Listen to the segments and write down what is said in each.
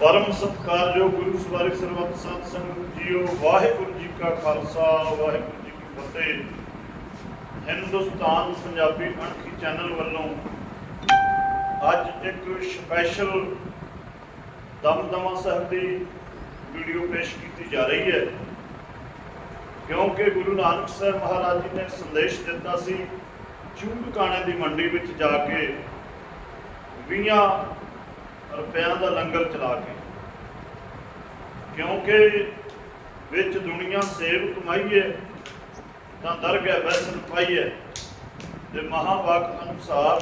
ਪਰਮ ਸਤਿਕਾਰਯੋਗ ਗੁਰੂ ਸਵਾਰਿਕ ਸਰਬੱਤ ਸੰਤ ਸੰਗਤ ਜੀਓ, ਵਾਹਿਗੁਰੂ ਜੀ ਕਾ ਖਾਲਸਾ, ਵਾਹਿਗੁਰੂ ਜੀ ਕੀ ਫਤਿਹ। ਹਿੰਦੁਸਤਾਨ ਪੰਜਾਬੀ ਅਣਖੀ ਚੈਨਲ ਵੱਲੋਂ ਅੱਜ ਇੱਕ ਸਪੈਸ਼ਲ ਦਮਦਮਾ ਸਾਹਿਬ ਦੀ ਵੀਡੀਓ ਪੇਸ਼ ਕੀਤੀ ਜਾ ਰਹੀ ਹੈ। ਕਿਉਂਕਿ ਗੁਰੂ ਨਾਨਕ ਸਾਹਿਬ ਮਹਾਰਾਜ ਜੀ ਨੇ ਸੰਦੇਸ਼ ਦਿੱਤਾ ਸੀ ਚੂੜਕਾਣੇ ਦੀ ਮੰਡੀ ਵਿੱਚ ਜਾ ਕੇ 20 ਰੁਪਿਆਂ ਦਾ ਲੰਗਰ ਚਲਾ ਕੇ। ਕਿਉਂਕਿ ਵਿੱਚ ਦੁਨੀਆ ਸੇਵ ਕਮਾਈਏ ਤਾਂ ਦਰਗਹਿ ਬੈਸਨ ਪਾਈਏ ਤੇ ਮਹਾਵਾਕ ਅਨੁਸਾਰ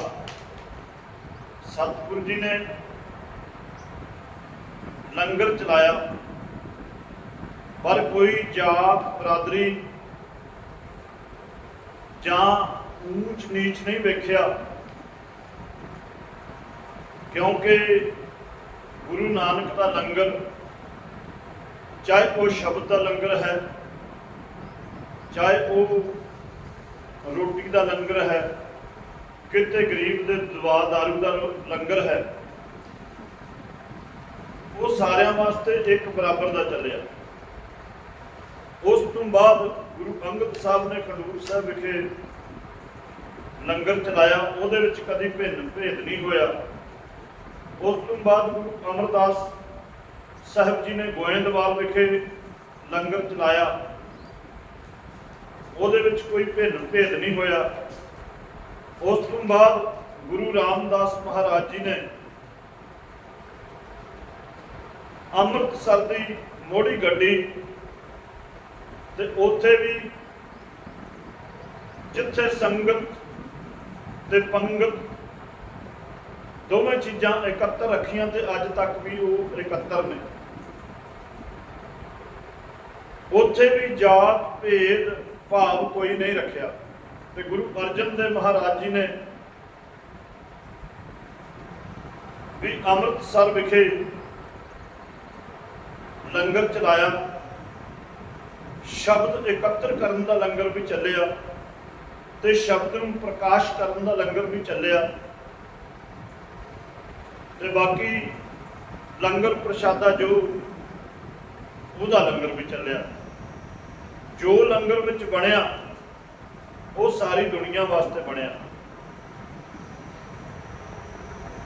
ਸਤਿਗੁਰੂ ਜੀ ਨੇ ਲੰਗਰ ਚਲਾਇਆ। ਪਰ ਕੋਈ ਜਾਤ, ਬਰਾਦਰੀ ਜਾਂ ਊਚ ਨੀਚ ਨਹੀਂ ਵੇਖਿਆ। ਕਿਉਂਕਿ ਗੁਰੂ ਨਾਨਕ ਦਾ ਲੰਗਰ, ਚਾਹੇ ਉਹ ਸ਼ਬਦ ਦਾ ਲੰਗਰ ਹੈ, ਚਾਹੇ ਉਹ ਰੋਟੀ ਦਾ ਲੰਗਰ ਹੈ, ਕਿਤੇ ਗਰੀਬ ਦੇ ਦਵਾ ਦਾਰੂ ਦਾ ਲੰਗਰ ਹੈ, ਉਹ ਸਾਰਿਆਂ ਵਾਸਤੇ ਇੱਕ ਬਰਾਬਰ ਦਾ ਚੱਲਿਆ। ਉਸ ਤੋਂ ਬਾਅਦ ਗੁਰੂ ਅੰਗਦ ਸਾਹਿਬ ਨੇ ਖਡੂਰ ਸਾਹਿਬ ਵਿਖੇ ਲੰਗਰ ਚਲਾਇਆ, ਉਹਦੇ ਵਿੱਚ ਕਦੀ ਭਿੰਨ ਭੇਦ ਨਹੀਂ ਹੋਇਆ। ਉਸ ਤੋਂ ਬਾਅਦ ਗੁਰੂ ਅਮਰਦਾਸ ਸਾਹਿਬ ਜੀ ਨੇ ਗੋਇੰਦਵਾਲ ਵਿਖੇ ਲੰਗਰ ਚਲਾਇਆ। ਉਹਦੇ ਵਿੱਚ ਕੋਈ ਭਿੰਨ ਭੇਦ ਨਹੀਂ ਹੋਇਆ। ਉਸ ਤੋਂ ਬਾਅਦ ਗੁਰੂ ਰਾਮਦਾਸ ਮਹਾਰਾਜ ਜੀ ਨੇ ਅੰਮ੍ਰਿਤਸਰ ਦੀ ਮੋੜੀ ਗੱਡੀ ਤੇ ਉੱਥੇ ਵੀ ਜਿੱਥੇ ਸੰਗਤ ਤੇ ਪੰਗਤ ਦੋਵੇਂ ਚੀਜ਼ਾਂ ਇਕੱਤਰ ਰੱਖੀਆਂ ਤੇ ਅੱਜ ਤੱਕ ਵੀ ਉਹ ਇਕੱਤਰ ਨੇ। ਉੱਥੇ ਵੀ ਜਾਤ, ਭੇਦ, ਭਾਵ ਕੋਈ ਨਹੀਂ ਰੱਖਿਆ। ਤੇ ਗੁਰੂ ਅਰਜਨ ਦੇਵ ਮਹਾਰਾਜ ਜੀ ਨੇ ਵੀ ਅੰਮ੍ਰਿਤਸਰ ਵਿਖੇ ਲੰਗਰ ਚਲਾਇਆ। ਸ਼ਬਦ ਇਕੱਤਰ ਕਰਨ ਦਾ ਲੰਗਰ ਵੀ ਚੱਲਿਆ ਤੇ ਸ਼ਬਦ ਨੂੰ ਪ੍ਰਕਾਸ਼ ਕਰਨ ਦਾ ਲੰਗਰ ਵੀ ਚੱਲਿਆ। ਤੇ ਬਾਕੀ ਲੰਗਰ ਪ੍ਰਸ਼ਾਦਾ ਜੋ ਉਹਦਾ ਲੰਗਰ ਵੀ ਚੱਲਿਆ। ਜੋ ਲੰਗਰ ਵਿੱਚ ਬਣਿਆ, ਉਹ ਸਾਰੀ ਦੁਨੀਆ ਵਾਸਤੇ ਬਣਿਆ।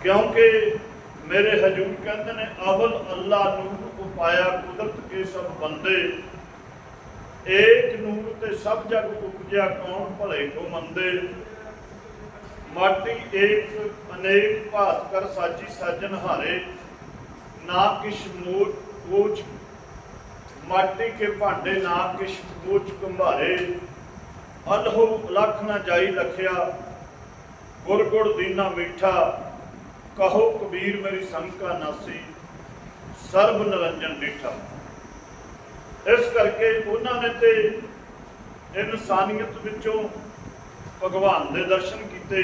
ਕਿਉਂਕਿ ਮੇਰੇ ਹਜੂਰ ਕਹਿੰਦੇ ਨੇ, ਅਵਲ ਅੱਲਾ ਨੂਰ ਉਪਾਇਆ ਕੁਦਰਤ ਕੇ ਸਭ ਬੰਦੇ। ਏਕ ਨੂਰ ਤੇ ਸਭ ਜਗ ਉਪਜਿਆ ਕੌਣ ਭਲੇ ਕੋ ਮੰਦੇ? ਮਾਟੀ ਏਕ ਅਨੇਕ ਭਾਤ ਕਰ ਸਾਜੀ ਸਾਜਨ ਹਾਰੇ, ਨਾ ਕਿਛ ਮੋਚ ਕੋਚ ਮਾਟੀ ਕੇ ਭਾਂਡੇ ਨਾ ਕਿਛ ਕੋਚ ਕੰਭਾਰੇ। ਅਲਹੋ ਲਖ ਨਾ ਜਾਈ ਲਖਿਆ, ਗੁਰ ਗੁੜ ਦੀਨਾ ਮਿੱਠਾ, ਕਹੋ ਕਬੀਰ ਮੇਰੀ ਸੰਕਾ ਨਾਸੀ, ਸਰਬ ਨਿਰੰਜਨ ਡੀਠਾ ਇਸ ਕਰਕੇ ਉਹਨਾਂ ਨੇ ਤੇ ਇਨਸਾਨੀਅਤ ਵਿੱਚੋਂ ਭਗਵਾਨ ਦੇ ਦਰਸ਼ਨ ਕੀਤੇ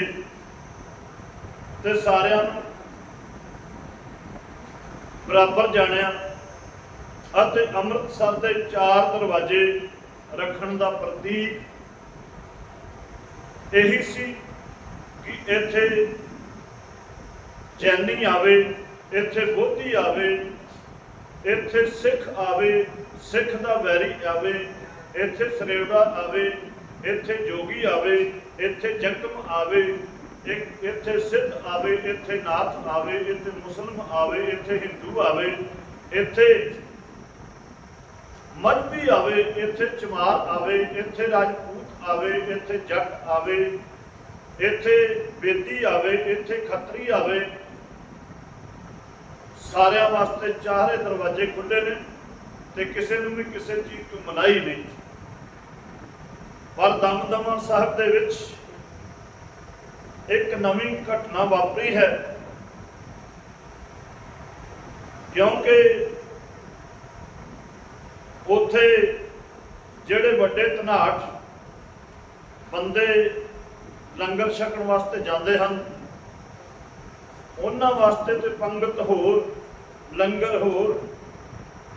ਤੇ ਸਾਰਿਆਂ ਨੂੰ ਬਰਾਬਰ ਜਾਣਿਆ ਅਤੇ ਅੰਮ੍ਰਿਤਸਰ ਦੇ ਚਾਰ ਦਰਵਾਜ਼ੇ ਰੱਖਣ ਦਾ ਪ੍ਰਤੀਕ ਇਹੀ ਸੀ ਕਿ ਇੱਥੇ ਜੈਨੀ ਆਵੇ, ਇੱਥੇ ਬੋਧੀ ਆਵੇ, ਇੱਥੇ ਸਿੱਖ ਆਵੇ, ਸਿੱਖ ਦਾ ਵੈਰੀ ਆਵੇ, ਇੱਥੇ ਸਰੇਵਦਾ ਆਵੇ, ਇੱਥੇ ਜੋਗੀ ਆਵੇ ਇੱਥੇ ਜੰਗਮ ਆਵੇ, ਇੱਕ ਇੱਥੇ ਸਿੱਧ ਆਵੇ, ਇੱਥੇ ਨਾਥ ਆਵੇ, ਇੱਥੇ ਮੁਸਲਮ ਆਵੇ, ਇੱਥੇ ਹਿੰਦੂ ਆਵੇ, ਇੱਥੇ ਮਜਬੀ ਆਵੇ, ਇੱਥੇ ਚਮਾਰ ਆਵੇ, ਇੱਥੇ ਰਾਜਪੂਤ ਆਵੇ, ਇੱਥੇ ਜੱਟ ਆਵੇ, ਇੱਥੇ ਬੇਦੀ ਆਵੇ, ਇੱਥੇ ਖੱਤਰੀ ਆਵੇ। ਸਾਰਿਆਂ ਵਾਸਤੇ ਚਾਰੇ ਦਰਵਾਜ਼ੇ ਖੁੱਲੇ ਨੇ ਤੇ ਕਿਸੇ ਨੂੰ ਵੀ ਕਿਸੇ ਚੀਜ਼ ਤੋਂ ਮਨਾਹੀ ਨਹੀਂ। ਪਰ ਦਮਦਮਾ ਸਾਹਿਬ ਦੇ ਵਿੱਚ ਇੱਕ ਨਵੀਂ ਘਟਨਾ ਵਾਪਰੀ ਹੈ। ਕਿਉਂਕਿ ਉੱਥੇ ਜਿਹੜੇ ਵੱਡੇ ਧਨਾਟ ਬੰਦੇ ਲੰਗਰ ਛਕਣ ਵਾਸਤੇ ਜਾਂਦੇ ਹਨ, ਉਹਨਾਂ ਵਾਸਤੇ ਤੇ ਪੰਗਤ ਹੋਰ, ਲੰਗਰ ਹੋਰ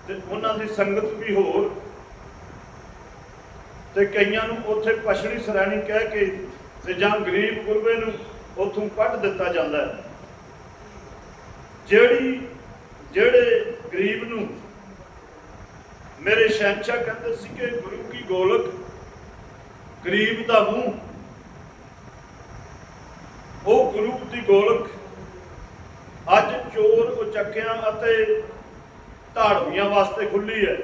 ਤੇ ਉਹਨਾਂ ਦੀ ਸੰਗਤ ਵੀ ਹੋਰ ਤੇ ਕਈਆਂ ਨੂੰ ਉੱਥੇ ਪਛੜੀ ਸਰਾਣੀ ਕਹਿ ਕੇ ਤੇ ਜਾਂ ਗਰੀਬ ਗੁਰਬੇ ਨੂੰ ਉੱਥੋਂ ਕੱਢ ਦਿੱਤਾ ਜਾਂਦਾ ਹੈ। ਜਿਹੜੀ, ਜਿਹੜੇ ਗਰੀਬ ਨੂੰ ਮੇਰੇ ਸ਼ਹਿਨशाह ਕਹਿੰਦੇ ਸੀ ਕਿ ਗੁਰੂ ਕੀ ਗੋਲਕ, ਗਰੀਬ ਦਾ ਮੂੰਹ, ਉਹ ਗੁਰੂ ਦੀ ਗੋਲਕ, ਅੱਜ ਚੋਰ ਉਚੱਕਿਆਂ ਅਤੇ ਧਾੜਵੀਆਂ ਵਾਸਤੇ ਖੁੱਲੀ ਹੈ।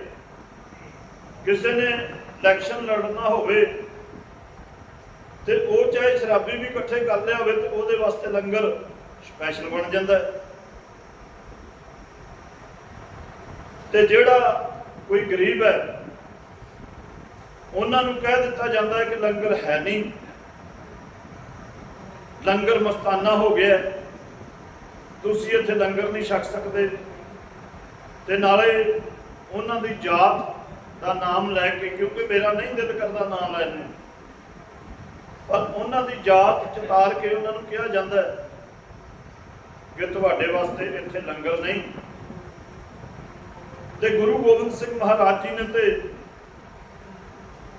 ਕਿਸੇ ਨੇ ਇਲੈਕਸ਼ਨ ਲੜਨਾ ਹੋਵੇ ਤੇ ਉਹ ਚਾਹੇ ਸ਼ਰਾਬੀ ਵੀ ਇਕੱਠੇ ਕਰ ਲਿਆ ਹੋਵੇ ਤੇ ਉਹਦੇ ਵਾਸਤੇ ਲੰਗਰ ਸਪੈਸ਼ਲ ਬਣ ਜਾਂਦਾ ਹੈ। ਤੇ ਜਿਹੜਾ ਕੋਈ ਗਰੀਬ ਹੈ, ਉਹਨਾਂ ਨੂੰ ਕਹਿ ਦਿੱਤਾ ਜਾਂਦਾ ਹੈ ਕਿ ਲੰਗਰ ਹੈ ਨਹੀਂ। ਲੰਗਰ ਮਸਤਾਨਾ ਹੋ ਗਿਆ ਤੁਸੀਂ ਇੱਥੇ ਲੰਗਰ ਨਹੀਂ ਛਕ ਸਕਦੇ। ਤੇ ਨਾਲੇ ਉਹਨਾਂ ਦੀ ਜਾਤ ਦਾ ਨਾਮ ਲੈ ਕੇ, ਕਿਉਂਕਿ ਮੇਰਾ ਨਹੀਂ ਦਿਲ ਕਰਦਾ ਨਾਮ ਲੈਣ ਨੂੰ। ਪਰ ਉਹਨਾਂ ਦੀ ਜਾਤ ਚਤਾਰ ਕੇ ਉਹਨਾਂ ਨੂੰ ਕਿਹਾ ਜਾਂਦਾ ਹੈ ਕਿ ਤੁਹਾਡੇ ਵਾਸਤੇ ਇੱਥੇ ਲੰਗਰ ਨਹੀਂ। ਤੇ ਗੁਰੂ ਗੋਬਿੰਦ ਸਿੰਘ ਮਹਾਰਾਜ ਜੀ ਨੇ ਤੇ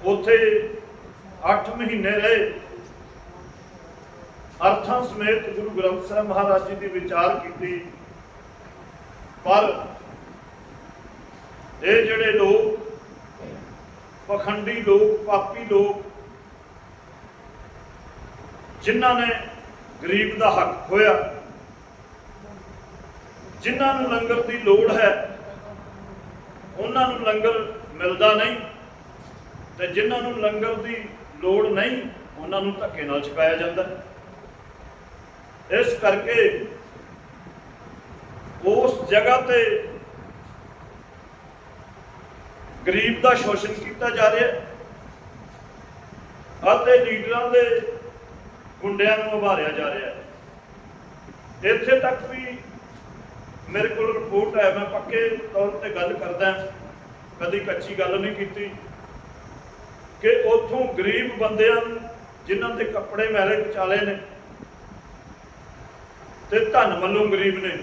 ਉੱਥੇ 8 ਮਹੀਨੇ ਰਹੇ। ਅਰਥਾਂ ਸਮੇਤ ਗੁਰੂ ਗ੍ਰੰਥ ਸਾਹਿਬ ਮਹਾਰਾਜ ਜੀ ਦੀ ਵਿਚਾਰ ਕੀਤੀ। ਪਰ ਇਹ ਜਿਹੜੇ ਲੋਕ ਪਖੰਡੀ ਲੋਕ, ਪਾਪੀ ਲੋਕ, ਜਿਨ੍ਹਾਂ ਨੇ ਗਰੀਬ ਦਾ ਹੱਕ ਖੋਇਆ ਜਿਨ੍ਹਾਂ ਨੂੰ ਲੰਗਰ ਦੀ ਲੋੜ ਹੈ, ਉਹਨਾਂ ਨੂੰ ਲੰਗਰ ਮਿਲਦਾ ਨਹੀਂ ਤੇ ਜਿਨ੍ਹਾਂ ਨੂੰ ਲੰਗਰ ਦੀ ਲੋੜ ਨਹੀਂ, ਉਹਨਾਂ ਨੂੰ ਧੱਕੇ ਨਾਲ ਛਕਾਇਆ ਜਾਂਦਾ। ਇਸ ਕਰਕੇ ਉਸ ਜਗ੍ਹਾ ਤੇ ਗਰੀਬ ਦਾ ਸ਼ੋਸ਼ਣ ਕੀਤਾ ਜਾ ਰਿਹਾ ਹੈ। ਅਤੇ ਲੀਡਰਾਂ ਦੇ ਗੁੰਡਿਆਂ ਨੂੰ ਉਭਾਰਿਆ ਜਾ ਰਿਹਾ ਹੈ। ਇੱਥੇ ਤੱਕ ਵੀ ਮੇਰੇ ਕੋਲ ਰਿਪੋਰਟ ਹੈ, ਮੈਂ ਪੱਕੇ ਤੌਰ ਤੇ ਗੱਲ ਕਰਦਾ ਕਦੀ ਕੱਚੀ ਗੱਲ ਨਹੀਂ ਕੀਤੀ ਕਿ ਉੱਥੋਂ ਗਰੀਬ ਬੰਦਿਆਂ ਨੂੰ ਜਿਨ੍ਹਾਂ ਦੇ ਕੱਪੜੇ ਮੈਲੇ ਵਿਚਾਲੇ ਨੇ ਤੇ ਧਨ ਵੱਲੋਂ ਗਰੀਬ ਨੇ,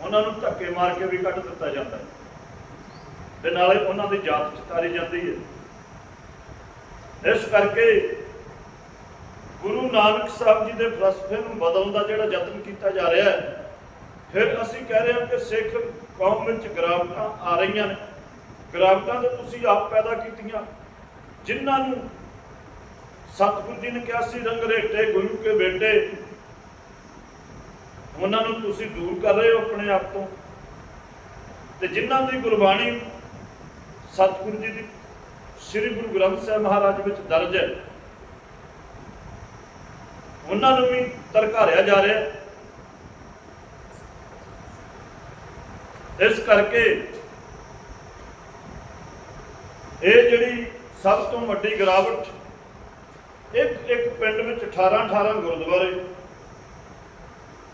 ਉਹਨਾਂ ਨੂੰ ਧੱਕੇ ਮਾਰ ਕੇ ਵੀ ਕੱਢ ਦਿੱਤਾ ਜਾਂਦਾ ਹੈ। ਤੇ ਨਾਲੇ ਉਹਨਾਂ ਦੀ ਜਾਤ ਚਤਾਰੀ ਜਾਂਦੀ ਹੈ। ਇਸ ਕਰਕੇ ਗੁਰੂ ਨਾਨਕ ਸਾਹਿਬ ਜੀ ਦੇ ਫਲਸਫੇ ਨੂੰ ਬਦਲਣ ਦਾ ਜਿਹੜਾ ਯਤਨ ਕੀਤਾ ਜਾ ਰਿਹਾ ਹੈ, ਫਿਰ ਅਸੀਂ ਕਹਿ ਰਹੇ ਹਾਂ ਕਿ ਸਿੱਖ ਕੌਮ ਵਿੱਚ ਗਿਰਾਵਟਾਂ ਆ ਰਹੀਆਂ ਨੇ। ਗਿਰਾਵਟਾਂ ਤਾਂ ਤੁਸੀਂ ਆਪ ਪੈਦਾ ਕੀਤੀਆਂ। ਜਿਨ੍ਹਾਂ ਨੂੰ ਸਤਿਗੁਰੂ ਜੀ ਨੇ ਕਿਹਾ ਸੀ ਰੰਗਰੇਟੇ ਗੁਰੂ ਕੇ ਬੇਟੇ। ਉਹਨਾਂ ਨੂੰ ਤੁਸੀਂ ਦੂਰ ਕਰ ਰਹੇ ਹੋ ਆਪਣੇ ਆਪ ਤੋਂ। ਤੇ ਜਿਨ੍ਹਾਂ ਦੀ ਗੁਰਬਾਣੀ ਸਤਿਗੁਰੂ ਜੀ ਦੀ ਸ੍ਰੀ ਗੁਰੂ ਗ੍ਰੰਥ ਸਾਹਿਬ ਮਹਾਰਾਜ ਵਿੱਚ ਦਰਜ ਹੈ। ਉਹਨਾਂ ਨੂੰ ਵੀ ਤਰਕਾਰਿਆ ਜਾ ਰਿਹਾ ਇਸ ਕਰਕੇ ਇਹ ਜਿਹੜੀ ਸਭ ਤੋਂ ਵੱਡੀ ਗਿਰਾਵਟ, ਇੱਕ ਇੱਕ ਪਿੰਡ ਵਿੱਚ 18 18 ਗੁਰਦੁਆਰੇ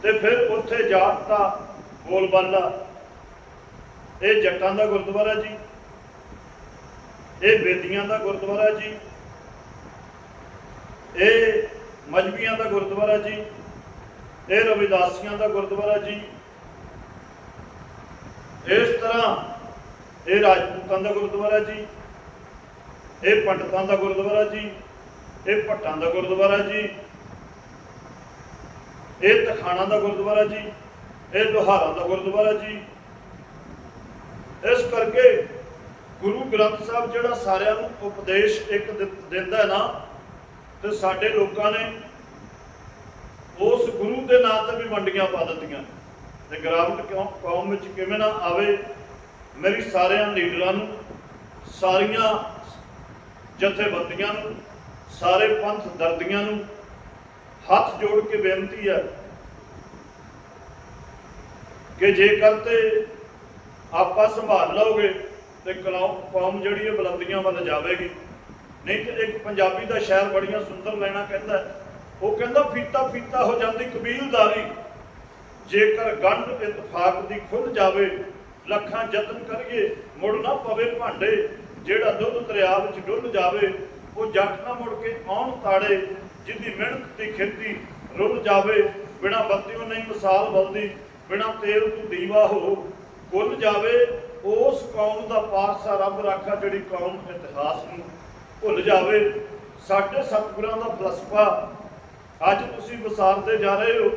ਤੇ ਫਿਰ ਉੱਥੇ ਜਾਤ ਦਾ ਬੋਲਬਾਲਾ, ਇਹ ਜੱਟਾਂ ਦਾ ਗੁਰਦੁਆਰਾ ਜੀ। ਇਹ ਬੇਦੀਆਂ ਦਾ ਗੁਰਦੁਆਰਾ ਜੀ। ਇਹ ਮਜਬੀਆਂ ਦਾ ਗੁਰਦੁਆਰਾ ਜੀ। ਇਹ ਰਵਿਦਾਸੀਆਂ ਦਾ ਗੁਰਦੁਆਰਾ ਜੀ। ਇਸ ਤਰ੍ਹਾਂ ਇਹ ਰਾਜਪੂਤਾਂ ਦਾ ਗੁਰਦੁਆਰਾ ਜੀ। ਇਹ ਪੰਡਤਾਂ ਦਾ ਗੁਰਦੁਆਰਾ ਜੀ। ਇਹ ਭੱਟਾਂ ਦਾ ਗੁਰਦੁਆਰਾ ਜੀ। ਇਹ ਤਖਾਣਾ ਦਾ ਗੁਰਦੁਆਰਾ ਜੀ। ਇਹ ਲੋਹਾਰਾਂ ਦਾ ਗੁਰਦੁਆਰਾ ਜੀ। ਇਸ ਕਰਕੇ ਗੁਰੂ ਗ੍ਰੰਥ ਸਾਹਿਬ ਜਿਹੜਾ ਸਾਰਿਆਂ ਨੂੰ ਉਪਦੇਸ਼ ਇੱਕ ਦਿੰਦਾ ਹੈ ਨਾ, ਤੇ ਸਾਡੇ ਲੋਕਾਂ ਨੇ ਉਸ ਗੁਰੂ ਦੇ ਨਾਂ ਤੇ ਵੀ ਮੰਡੀਆਂ ਪਾ ਦਿੱਤੀਆਂ। ਤੇ ਗਿਰਾਵਟ ਕਿਉਂ, ਕੌਮ ਵਿੱਚ ਕਿਵੇਂ ਨਾ ਆਵੇ, ਮੇਰੀ ਸਾਰਿਆਂ ਲੀਡਰਾਂ ਨੂੰ, ਸਾਰੀਆਂ ਜਥੇਬੰਦੀਆਂ ਨੂੰ, ਸਾਰੇ ਪੰਥ ਦਰਦੀਆਂ ਨੂੰ ਹੱਥ ਜੋੜ ਕੇ ਬੇਨਤੀ ਹੈ ਕਿ ਜੇਕਰ ਤੇ ਆਪਾਂ ਸੰਭਾਲ ਲਓਗੇ ਤੇ ਕੌਮ ਜਿਹੜੀ ਹੈ ਬੁਲੰਦੀਆਂ ਵੱਲ ਜਾਵੇਗੀ। ਨਹੀਂ ਤੇ ਇੱਕ ਪੰਜਾਬੀ ਦਾ ਸ਼ਾਇਰ ਬੜੀਆਂ ਸੁੰਦਰ ਲੈਣਾ ਕਹਿੰਦਾ ਉਹ ਕਹਿੰਦਾ, ਫੀਤਾ ਫੀਤਾ ਹੋ ਜਾਂਦੀ ਕਬੀਲਦਾਰੀ। ਜੇਕਰ ਗੰਢ ਇਤਫਾਕ ਦੀ ਖੁੱਲ ਜਾਵੇ, ਲੱਖਾਂ ਯਤਨ ਕਰੀਏ, ਮੁੜ ਨਾ ਪਵੇ ਭਾਂਡੇ। ਜਿਹੜਾ ਦੁੱਧ ਦਰਿਆ ਵਿੱਚ ਡੁੱਲ ਜਾਵੇ, ਉਹ ਜੱਟ ਨਾ ਮੁੜ ਕੇ ਆਉਣ ਤਾੜੇ। ਜਿੱਦੀ ਮਿਹਨਤ ਦੀ ਖੇਤੀ ਰੁੱਲ ਜਾਵੇ, ਬਿਨਾ ਬੱਤੀਓ ਨਹੀਂ ਮਿਸਾਲ ਬਲਦੀ, ਬਿਨਾ ਤੇਲ ਤੋਂ ਦੀਵਾ ਹੋ ਕੁੱਲ ਜਾਵੇ ਉਸ ਕੌਮ ਦਾ ਪਾਤਸ਼ਾਹ ਰੱਬ ਰਾਖਾ ਜਿਹੜੀ ਕੌਮ ਇਤਿਹਾਸ ਨੂੰ ਭੁੱਲ ਜਾਵੇ। ਸਾਡੇ ਸਤਿਗੁਰਾਂ ਦਾ ਫਲਸਫਾ ਅੱਜ ਤੁਸੀਂ ਵਿਸਾਰਦੇ ਜਾ ਰਹੇ ਹੋ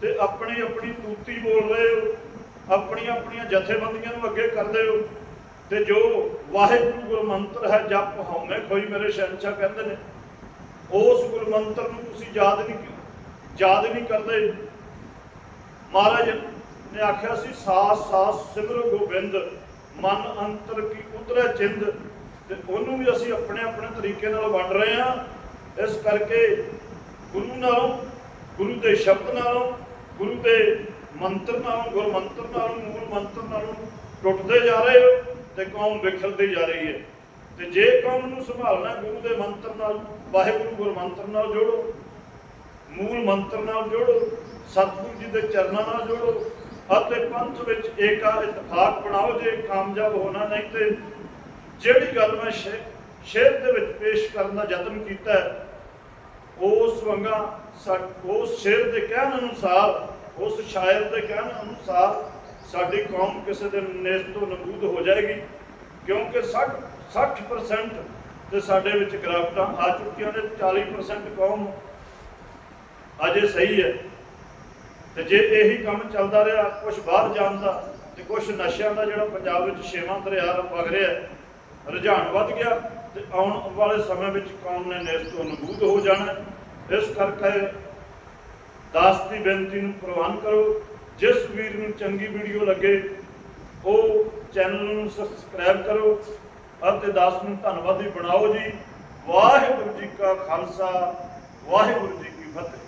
ਤੇ ਆਪਣੀ ਆਪਣੀ ਤੂਤੀ ਬੋਲ ਰਹੇ ਹੋ ਆਪਣੀਆਂ ਆਪਣੀਆਂ ਜਥੇਬੰਦੀਆਂ ਨੂੰ ਅੱਗੇ ਕਰਦੇ ਹੋ ਤੇ ਜੋ ਵਾਹਿਗੁਰੂ ਗੁਰਮੰਤਰ ਹੈ, ਜਪ ਹਉਮੈ ਕੋਈ ਮੇਰੇ ਸ਼ਹਿਨशाह ਕਹਿੰਦੇ ਨੇ, ਉਸ ਗੁਰਮੰਤਰ ਨੂੰ ਤੁਸੀਂ ਯਾਦ ਨਹੀਂ ਯਾਦ ਨਹੀਂ ਕਰਦੇ? ਮਹਾਰਾਜ ਨੇ ਆਖਿਆ ਸੀ, ਸਾਸ ਸਾਸ, ਸਿਮਰੋ ਗੋਬਿੰਦ, ਮਨ ਅੰਤਰ ਕੀ ਉਤਰੇ ਚਿੰਦ। ਤੇ ਉਹਨੂੰ ਵੀ ਅਸੀਂ ਆਪਣੇ ਆਪਣੇ ਤਰੀਕੇ ਨਾਲ ਵੰਡ ਰਹੇ ਹਾਂ। ਇਸ ਕਰਕੇ ਗੁਰੂ ਨਾਲੋਂ, ਗੁਰੂ ਦੇ ਸ਼ਬਦ ਨਾਲੋਂ, ਗੁਰੂ ਦੇ ਮੰਤਰ ਨਾਲੋਂ ਗੁਰ ਮੰਤਰ ਨਾਲੋਂ, ਮੂਲ ਮੰਤਰ ਨਾਲੋਂ ਟੁੱਟਦੇ ਜਾ ਰਹੇ ਹੋ ਤੇ ਕੌਮ ਵਿਖਰਦੀ ਜਾ ਰਹੀ ਹੈ। ਤੇ ਜੇ ਕੌਮ ਨੂੰ ਸੰਭਾਲਣਾ ਗੁਰੂ ਦੇ ਮੰਤਰ ਨਾਲ, ਵਾਹਿਗੁਰੂ ਗੁਰ ਮੰਤਰ ਨਾਲ ਜੋੜੋ, ਮੂਲ ਮੰਤਰ ਨਾਲ ਜੋੜੋ, ਸਤਿਗੁਰੂ ਜੀ ਦੇ ਚਰਨਾਂ ਨਾਲ ਜੋੜੋ ਅਤੇ ਪੰਥ ਵਿੱਚ ਏਕਾ ਇਤਫਾਕ ਬਣਾਓ ਜੇ ਕਾਮਯਾਬ ਹੋਣਾ ਨਹੀਂ ਤੇ ਜਿਹੜੀ ਗੱਲ ਮੈਂ ਸ਼ੇ- ਸ਼ੇਰ ਦੇ ਵਿੱਚ ਪੇਸ਼ ਕਰਨ ਦਾ ਯਤਨ ਕੀਤਾ ਹੈ, ਉਸ ਵੰਗਾ ਸਾ- ਉਸ ਸ਼ੇਰ ਦੇ ਕਹਿਣ ਅਨੁਸਾਰ ਉਸ ਸ਼ਾਇਰ ਦੇ ਕਹਿਣ ਅਨੁਸਾਰ ਸਾਡੀ ਕੌਮ ਕਿਸੇ ਦਿਨ ਨੇਸ ਤੋਂ ਨਬੂਦ ਹੋ ਜਾਏਗੀ ਕਿਉਂਕਿ 60 60% ਤੇ ਸਾਡੇ ਵਿੱਚ ਗਿਰਾਵਟਾਂ ਆ ਚੁੱਕੀਆਂ ਨੇ 40% ਕੌਮ ਅਜੇ ਸਹੀ ਹੈ। ਤੇ ਜੇ ਇਹੀ ਕੰਮ ਚੱਲਦਾ ਰਿਹਾ ਕੁਝ ਬਾਹਰ ਜਾਣ ਦਾ ਤੇ ਕੁਝ ਨਸ਼ਿਆਂ ਦਾ ਜਿਹੜਾ ਪੰਜਾਬ ਵਿੱਚ ਛੇਵਾਂ ਦਰਿਆ ਵਗ ਰਿਹਾ ਰੁਝਾਨ ਵੱਧ ਗਿਆ ਤੇ ਆਉਣ ਵਾਲੇ ਸਮੇਂ ਵਿੱਚ ਕੌਮ ਨੇ ਇਸ ਤੋਂ ਨਬੂਦ ਹੋ ਜਾਣਾ ਇਸ ਕਰਕੇ ਦਾਸ ਦੀ ਬੇਨਤੀ ਨੂੰ ਪ੍ਰਵਾਨ ਕਰੋ। ਜਿਸ ਵੀਰ ਨੂੰ ਚੰਗੀ ਵੀਡੀਓ ਲੱਗੇ, ਉਹ ਚੈਨਲ ਨੂੰ ਸਬਸਕ੍ਰਾਈਬ ਕਰੋ ਅਤੇ ਦਾਸ ਨੂੰ ਧੰਨਵਾਦੀ ਬਣਾਓ ਜੀ। ਵਾਹਿਗੁਰੂ ਜੀ ਕਾ ਖਾਲਸਾ, ਵਾਹਿਗੁਰੂ ਜੀ ਕੀ ਫਤਿਹ।